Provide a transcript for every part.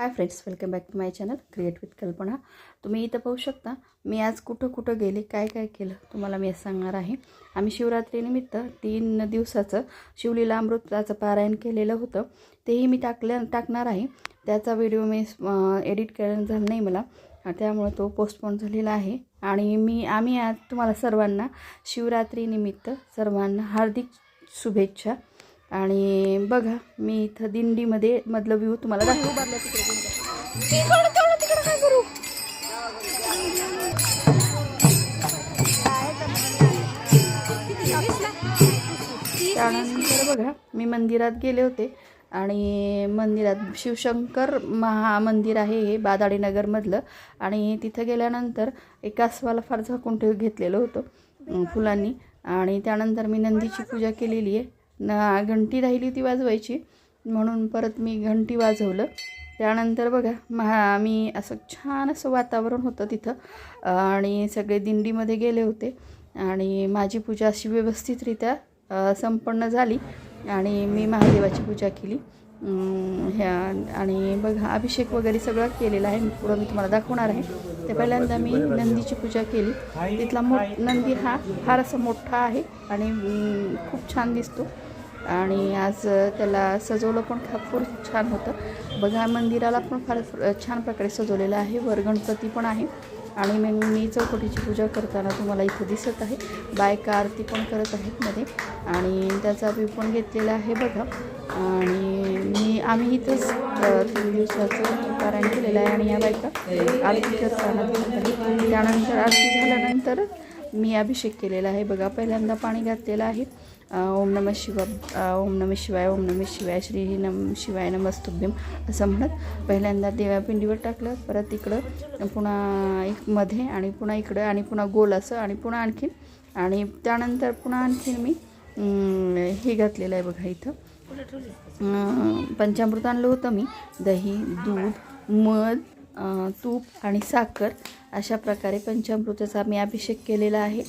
Hi friends welcome back to my channel create with Kalpana तुम्ही इथं पाहू शकता मी आज कुठं कुठं गेले काय काय केलं तुम्हाला मी सांगणार आहे. आम्ही शिवरात्रीनिमित्त तीन दिवसाचं शिवलीला अमृताचं पारायण केलेलं होतं. तेही मी टाकल्या टाकणार आहे. त्याचा व्हिडिओ मी एडिट केलं झाला नाही मला. त्यामुळे तो पोस्टपोन झालेला आहे. आणि मी आम्ही आज तुम्हाला सर्वांना शिवरात्रीनिमित्त सर्वांना हार्दिक शुभेच्छा. आणि बघा मी इथं दिंडीमध्ये मधलं व्ह्यू तुम्हाला दाखवू त्यानंतर बघा मी मंदिरात गेले होते आणि मंदिरात शिवशंकर महामंदिर आहे हे बादाडी नगरमधलं. आणि तिथं गेल्यानंतर एक फार झाकून ठेव घेतलेलं होतं फुलांनी. आणि त्यानंतर मी नंदीची पूजा केलेली आहे. न घंटी राहिली ती वाजवायची. म्हणून परत मी घंटी वाजवलं. त्यानंतर बघा महा मी असं छान असं वातावरण होतं तिथं. आणि सगळे दिंडीमध्ये गेले होते. आणि माझी पूजा अशी व्यवस्थितरित्या संपन्न झाली. आणि मी महादेवाची पूजा केली. ह्या आणि बघा अभिषेक वगैरे सगळं केलेला आहे. पुढं मी तुम्हाला दाखवणार आहे. ते पहिल्यांदा मी नंदीची पूजा केली. तिथला मो नंदी हा फार असा मोठा आहे. आणि खूप छान दिसतो. आणि आज त्याला सजवलं पण खूप छान होतं. बघा मंदिराला पण फार छान प्रकारे सजवलेलं आहे. वर गणपती पण आहे. आणि मग मी चौकटीची पूजा करताना तुम्हाला इथं दिसत आहे. बायका आरती पण करत आहेत मध्ये. आणि त्याचा व्ह्यू पण घेतलेला आहे बघा. आणि मी आम्ही इथंच तीन दिवसाचं पारायण केलेलं आहे. आणि या बायका आरती करताना दिसत त्यानंतर आरती झाल्यानंतर मी अभिषेक केलेला आहे. बघा पहिल्यांदा पाणी घातलेलं आहे. ओम नम शिवा ओम नम शिवाय ओम नम शिवाय श्री नम शिवाय नमस्तुभ्यम असं म्हणत पहिल्यांदा देवापिंडीवर टाकलं. परत इकडं पुन्हा एक मध्ये आणि पुन्हा इकडं आणि पुन्हा गोल असं आणि पुन्हा आणखीन. आणि त्यानंतर पुन्हा आणखीन मी हे घातलेलं आहे बघा इथं. पंचामृत आणलं होतं मी. दही दूध मध तूप आणि साखर अशा प्रकारे पंचामृताचा मी अभिषेक केलेला आहे.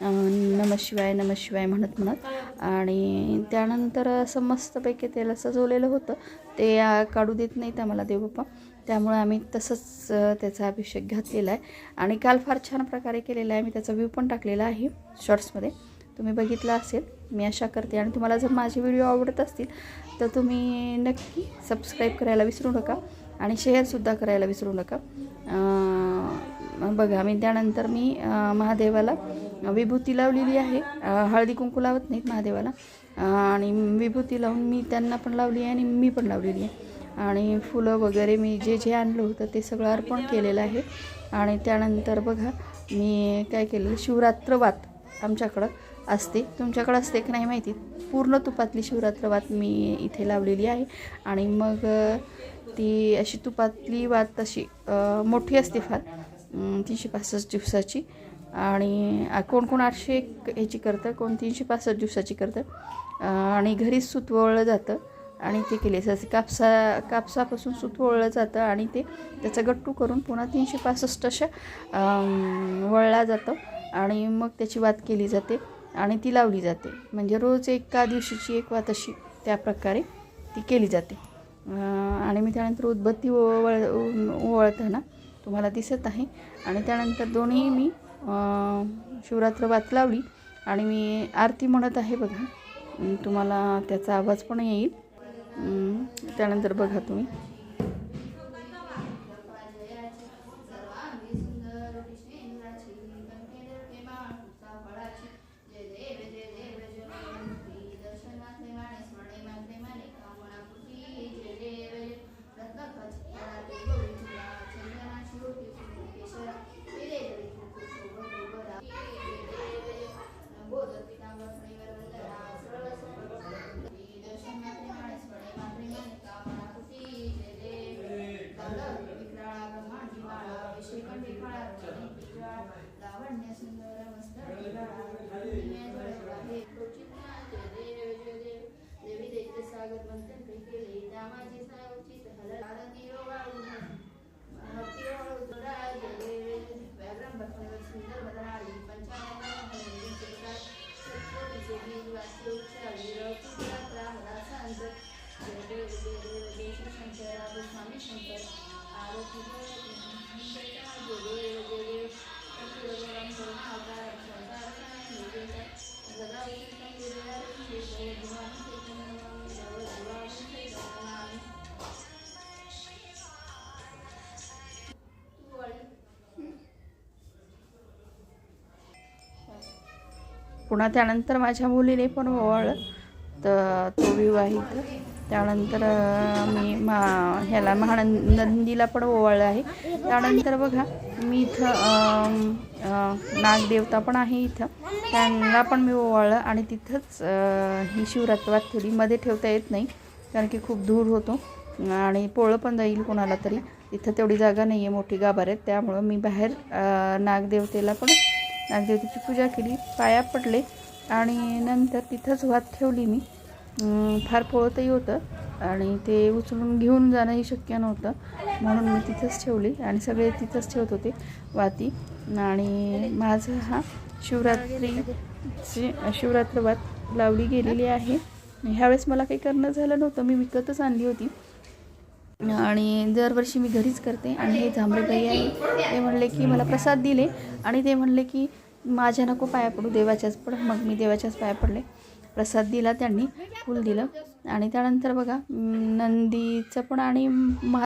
नमशिवाय नमशिवाय शिवाय म्हणत म्हणत. आणि त्यानंतर असं मस्तपैकी त्याला सजवलेलं होतं. ते काढू देत नाहीत आम्हाला देवबाप्पा. त्यामुळे आम्ही तसंच त्याचा अभिषेक घातलेला आहे. आणि काल फार छान प्रकारे केलेला आहे. मी त्याचा व्ह्यू पण टाकलेला आहे शॉर्ट्समध्ये. तुम्ही बघितला असेल मी आशा करते. आणि तुम्हाला जर माझे व्हिडिओ आवडत असतील तर तुम्ही नक्की सबस्क्राईब करायला विसरू नका. आणि शेअरसुद्धा करायला विसरू नका. बघा मी त्यानंतर मी महादेवाला विभूती लावलेली आहे. हळदी कुंकू लावत नाहीत महादेवाला. आणि विभूती लावून मी त्यांना पण लावली आहे आणि मी पण लावलेली आहे. आणि फुलं वगैरे मी जे जे आणलं होतं ते सगळं अर्पण केलेलं आहे. आणि त्यानंतर बघा मी काय केलेलं शिवरात्रवात आमच्याकडं असते. तुमच्याकडं असते की नाही माहिती? पूर्ण तुपातली शिवरात्र वात मी इथे लावलेली आहे. आणि मग ती अशी तुपातली वात तशी मोठी असते फार. तीनशे पासष्ट दिवसाची. आणि कोण कोण आठशे एक ह्याची करतं कोण तीनशे पासष्ट दिवसाची करतं. आणि घरीच सुतवळलं जातं आणि ते केले. जाते कापसा कापसापासून सुतवळलं जातं आणि ते त्याचा गट्टू करून पुन्हा तीनशे पासष्ट अशा वळला जातं. आणि मग त्याची वात केली जाते आणि ती लावली जाते. म्हणजे रोज एका दिवशीची एक वात अशी त्या प्रकारे ती केली जाते. आणि मी त्यानंतर उदबत्ती ओवळ ओवळताना तुम्हाला दिसत आहे. आणि त्यानंतर दोन्ही मी शिवरात्र वात लावली आणि मी आरती म्हणत आहे बघा. तुम्हाला त्याचा आवाज पण येईल. त्यानंतर बघा तुम्ही. पुन्हा त्यानंतर माझ्या मुलीने पण ओवाळलं तर तो विवाहित. त्यानंतर मी मा ह्याला महानंदीला पण ओवाळलं आहे. त्यानंतर बघा मी इथं नागदेवता पण आहे इथं. त्यांना पण मी ओवाळलं आणि तिथंच ही शिवरात्रात थोडी मध्ये ठेवता येत नाही कारण की खूप दूर होतो आणि पोळं पण जाईल कोणाला तरी. इथं तेवढी जागा नाही आहे मोठी गाभार आहेत. त्यामुळं मी बाहेर नागदेवतेला पण नागदेवतेची पूजा केली. पाया पडले आणि नंतर तिथंच वात ठेवली मी. फार पोळतही होतं आणि ते उचलून घेऊन जाणंही शक्य नव्हतं. म्हणून मी तिथंच ठेवली आणि सगळे तिथंच ठेवत होते वाती. आणि माझा हा शिवरात्रीची शिवरात्र वात लावली गेलेली आहे. ह्यावेळेस मला काही करणं झालं नव्हतं मी विकतच आणली होती. आणि दरवर्षी मी घरीच करते आणि हे जांभळेबाई आहे. ते म्हणले की मला प्रसाद दिले आणि ते म्हणले की माझ्या नको पाया पडू देवाच्याच पड. मग मी देवाच्याच पाया पडले. प्रसाद दिला त्यांनी फूल दिलं. आणि त्यानंतर बघा नंदीचं पण आणि महा